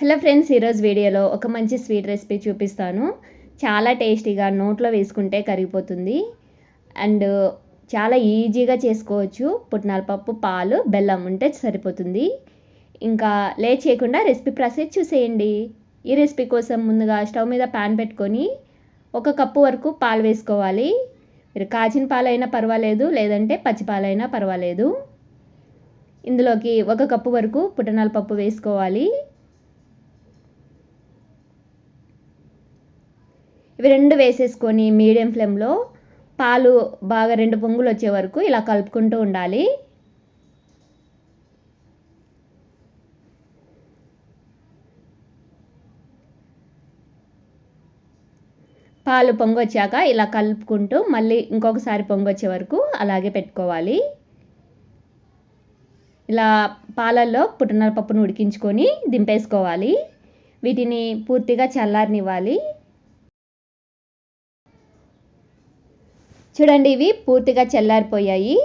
Hello friends ఈరోజు వీడియోలో ఒక మంచి స్వీట్ రెసిపీ చూపిస్తాను. చాలా టేస్టీగా నోట్లో వేసుకుంటే కరిగిపోతుంది. అండ్ చాలా ఈజీగా చేసుకోవచ్చు. పుట్నాల పప్పు పాలు బెల్లం ఉంటే సరిపోతుంది. ఇంకా లేట్ చేయకుండా రెసిపీ ప్రాసెస్ చూసేయండి. ఈ రెసిపీ కోసం ముందుగా స్టవ్ మీద ప్యాన్ పెట్టుకొని ఒక కప్పు వరకు పాలు వేసుకోవాలి. మీరు కాచిన పాలైనా పర్వాలేదు లేదంటే పచ్చి పాలైనా పర్వాలేదు. ఇందులోకి ఒక కప్పు వరకు పుట్నాల పప్పు వేసుకోవాలి. ఇవి రెండు వేసేసుకొని మీడియం ఫ్లేమ్లో పాలు బాగా రెండు పొంగులు వచ్చే వరకు ఇలా కలుపుకుంటూ ఉండాలి. పాలు పొంగొచ్చాక ఇలా కలుపుకుంటూ మళ్ళీ ఇంకొకసారి పొంగొచ్చే వరకు అలాగే పెట్టుకోవాలి. ఇలా పాలల్లో పుట్టిన పప్పును ఉడికించుకొని దింపేసుకోవాలి. వీటిని పూర్తిగా చల్లారనివ్వాలి. చూడండి ఇవి పూర్తిగా చల్లారిపోయాయి.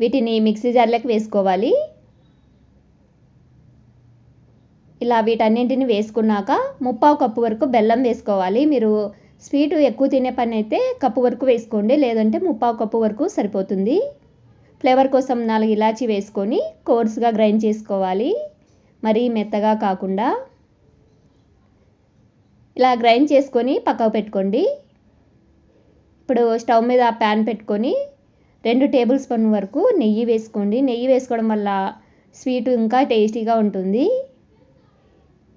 వీటిని మిక్సీ జార్లకు వేసుకోవాలి. ఇలా వీటన్నింటిని వేసుకున్నాక ముప్పావు కప్పు వరకు బెల్లం వేసుకోవాలి. మీరు స్వీట్ ఎక్కువ తినే పని అయితే కప్పు వరకు వేసుకోండి లేదంటే ముప్పావు కప్పు వరకు సరిపోతుంది. ఫ్లేవర్ కోసం నాలుగు ఇలాచి వేసుకొని కోర్స్గా గ్రైండ్ చేసుకోవాలి. మరీ మెత్తగా కాకుండా. ఇలా గ్రైండ్ చేసుకొని పక్కకు పెట్టుకోండి. ఇప్పుడు స్టవ్ మీద ప్యాన్ పెట్టుకొని రెండు టేబుల్ స్పూన్ వరకు నెయ్యి వేసుకోండి. నెయ్యి వేసుకోవడం వల్ల స్వీట్ ఇంకా టేస్టీగా ఉంటుంది.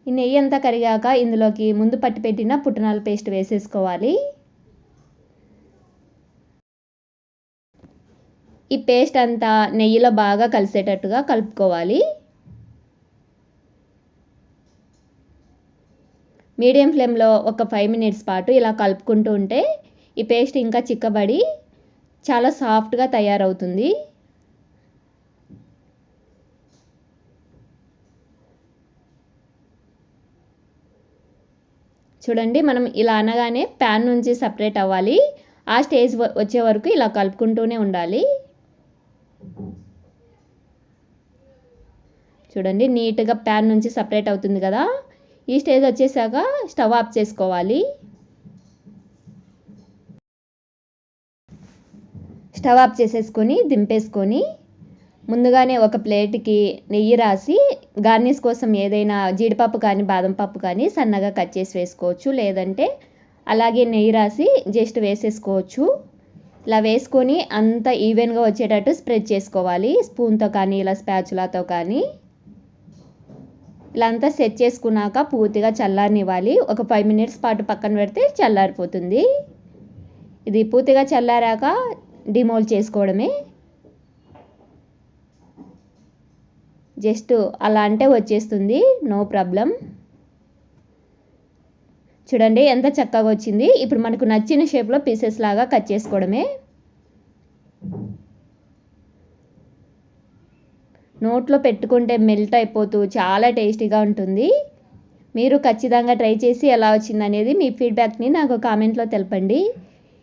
ఈ నెయ్యి అంతా కరిగాక ఇందులోకి ముందు పట్టి పెట్టిన పుట్టినాల పేస్ట్ వేసేసుకోవాలి. ఈ పేస్ట్ అంతా నెయ్యిలో బాగా కలిసేటట్టుగా కలుపుకోవాలి. మీడియం ఫ్లేమ్లో ఒక ఫైవ్ మినిట్స్ పాటు ఇలా కలుపుకుంటూ ఉంటే ఈ పేస్ట్ ఇంకా చిక్కబడి చాలా సాఫ్ట్గా తయారవుతుంది. చూడండి మనం ఇలా అనగానే ప్యాన్ నుంచి సపరేట్ అవ్వాలి. ఆ స్టేజ్ వచ్చే వరకు ఇలా కలుపుకుంటూనే ఉండాలి. చూడండి నీట్గా ప్యాన్ నుంచి సపరేట్ అవుతుంది కదా. ఈ స్టేజ్ వచ్చేసాక స్టవ్ ఆఫ్ చేసుకోవాలి. స్టవ్ ఆఫ్ చేసేసుకొని దింపేసుకొని ముందుగానే ఒక ప్లేట్కి నెయ్యి రాసి గార్నిష్ కోసం ఏదైనా జీడిపప్పు కానీ బాదం పప్పు కానీ సన్నగా కట్ చేసి వేసుకోవచ్చు. లేదంటే అలాగే నెయ్యి రాసి జస్ట్ వేసేసుకోవచ్చు. ఇలా వేసుకొని అంత ఈవెన్గా వచ్చేటట్టు స్ప్రెడ్ చేసుకోవాలి. స్పూన్తో కానీ ఇలా స్పాచులాతో కానీ. ఇలా అంతా సెట్ చేసుకున్నాక పూర్తిగా చల్లారనివ్వాలి. ఒక ఫైవ్ మినిట్స్ పాటు పక్కన పెడితే చల్లారిపోతుంది. ఇది పూర్తిగా చల్లారాక డిమోల్ చేసుకోవడమే. జస్ట్ అలా అంటే వచ్చేస్తుంది. నో ప్రాబ్లం చూడండి ఎంత చక్కగా వచ్చింది. ఇప్పుడు మనకు నచ్చిన షేప్లో పీసెస్ లాగా కట్ చేసుకోవడమే. నోట్లో పెట్టుకుంటే మెల్ట్ అయిపోతూ చాలా టేస్టీగా ఉంటుంది. మీరు ఖచ్చితంగా ట్రై చేసి ఎలా వచ్చింది అనేది మీ ఫీడ్బ్యాక్ని నాకు కామెంట్లో తెలపండి.